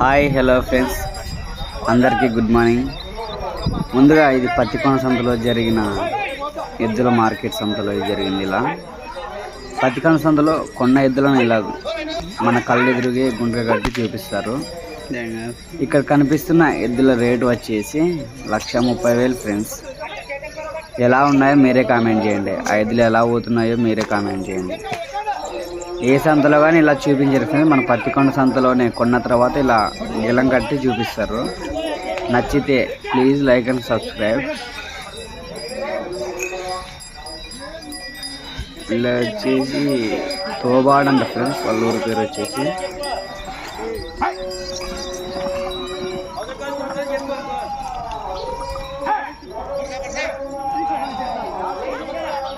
Hi hello friends. అందరికీ good morning. ముందుగా ఇది పత్తికోన సంతలో జరిగిన ఎద్దుల మార్కెట్ సంతలో జరిగింది ఇలా. పత్తికోన సంతలో కొన్న ఎద్దులను ఇలా మన కళ్ళు ఎదురుగే గుండ్ర కట్టి చూపిస్తారు. ఇక్కడ కనిపిస్తున్న ఎద్దుల రేటు వచ్చేసి లక్ష ముప్పై వేలు ఫ్రెండ్స్. ఎలా ఉన్నాయో మీరే కామెంట్ చేయండి. ఆ ఎద్దులు ఎలా పోతున్నాయో మీరే కామెంట్ చేయండి. ఏ సంతలో కానీ ఇలా చూపించారు ఫ్రెండ్స్. మన పత్తికొండ సంతలోనే కొన్న తర్వాత ఇలా నీలం కట్టి చూపిస్తారు. నచ్చితే ప్లీజ్ లైక్ అండ్ సబ్స్క్రైబ్. ఇలా వచ్చేసి తోబాడ్ అంట ఫ్రెండ్స్ వాళ్ళ ఊరి పేరు వచ్చేసి.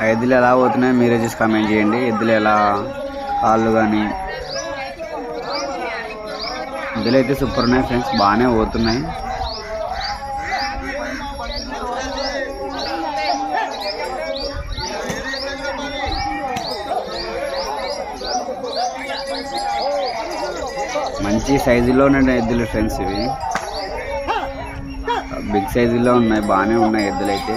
ఆ ఎద్దులు ఎలా పోతున్నాయో మీరే చూసి కామెంట్ చేయండి. ఎద్దులు ఎలా వాళ్ళు కానీ ఇందులో అయితే సూపర్ ఉన్నాయి ఫ్రెండ్స్ బాగానే పోతున్నాయి. మంచి సైజులో ఉన్నాయి ఎద్దులు ఫ్రెండ్స్ ఇవి. బిగ్ సైజులో ఉన్నాయి బాగానే ఉన్నాయి ఎద్దులు అయితే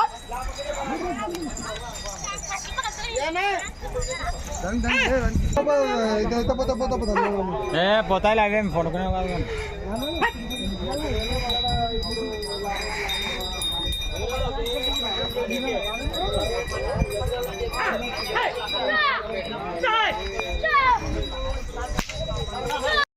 ఏ పోతాయి అవేం పడుకునే కాదు